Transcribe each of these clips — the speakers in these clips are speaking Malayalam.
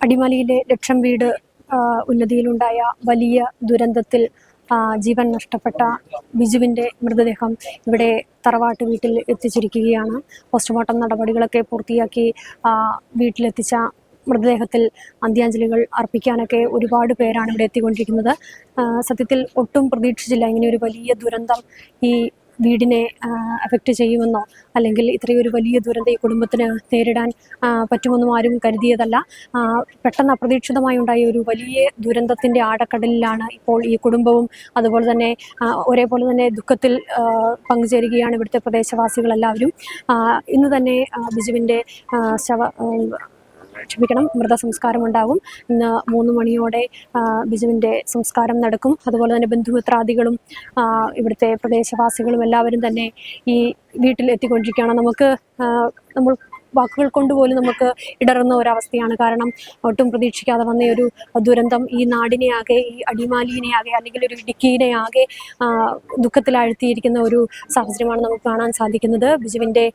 അടിമാലിയിലെ ലക്ഷം വീട് ഉന്നതിയിലുണ്ടായ വലിയ ദുരന്തത്തിൽ ജീവൻ നഷ്ടപ്പെട്ട ബിജുവിന്റെ മൃതദേഹം ഇവിടെ തറവാട്ട് വീട്ടിൽ എത്തിച്ചിരിക്കുകയാണ്. പോസ്റ്റ്മോർട്ടം നടപടികളൊക്കെ പൂർത്തിയാക്കി വീട്ടിലെത്തിച്ച മൃതദേഹത്തിൽ അന്ത്യാഞ്ജലികൾ അർപ്പിക്കാനൊക്കെ ഒരുപാട് പേരാണ് ഇവിടെ എത്തിക്കൊണ്ടിരിക്കുന്നത്. സത്യത്തിൽ ഒട്ടും പ്രതീക്ഷിച്ചില്ല ഇങ്ങനെ ഒരു വലിയ ദുരന്തം ഈ വീടിനെ അഫക്റ്റ് ചെയ്യുമെന്നോ അല്ലെങ്കിൽ ഇത്രയൊരു വലിയ ദുരന്തം ഈ കുടുംബത്തിന് നേരിടാൻ പറ്റുമെന്നും ആരും കരുതിയതല്ല. പെട്ടെന്ന് അപ്രതീക്ഷിതമായി ഉണ്ടായ ഒരു വലിയ ദുരന്തത്തിന്റെ ആഴക്കടലിലാണ് ഇപ്പോൾ ഈ കുടുംബവും അതുപോലെ തന്നെ ഒരേപോലെ തന്നെ ദുഃഖത്തിൽ പങ്കുചേരുകയാണ് ഇവിടുത്തെ പ്രദേശവാസികളെല്ലാവരും. ഇന്ന് തന്നെ ബിജുവിന്റെ ശവ ക്ഷമിക്കണം മൃതസംസ്കാരം ഉണ്ടാകും ഇന്ന് മൂന്ന് മണിയോടെ ബിജുവിന്റെ സംസ്കാരം നടക്കും. അതുപോലെ തന്നെ ബന്ധുമിത്രാദികളും ഇവിടുത്തെ പ്രദേശവാസികളും എല്ലാവരും തന്നെ ഈ വീട്ടിൽ എത്തിക്കൊണ്ടിരിക്കുകയാണ്. നമുക്ക് നമ്മൾ വാക്കുകൾ കൊണ്ട് പോലും നമുക്ക് ഇടറുന്ന ഒരവസ്ഥയാണ്. കാരണം ഒട്ടും പ്രതീക്ഷിക്കാതെ വന്ന ഒരു ദുരന്തം ഈ നാടിനെ ആകെ ഈ അടിമാലിനെ ആകെ അല്ലെങ്കിൽ ഒരു ഇടുക്കിനെ ആകെ ദുഃഖത്തിലാഴ്ത്തിയിരിക്കുന്ന ഒരു സാഹചര്യമാണ് നമുക്ക് കാണാൻ സാധിക്കുന്നത്. ബിജുവിന്റെ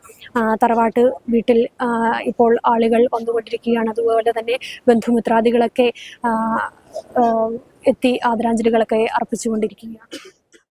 തറവാട്ട് വീട്ടിൽ ഇപ്പോൾ ആളുകൾ വന്നുകൊണ്ടിരിക്കുകയാണ്. അതുപോലെ തന്നെ ബന്ധുമിത്രാദികളൊക്കെ എത്തി ആദരാഞ്ജലികളൊക്കെ അർപ്പിച്ചുകൊണ്ടിരിക്കുകയാണ്.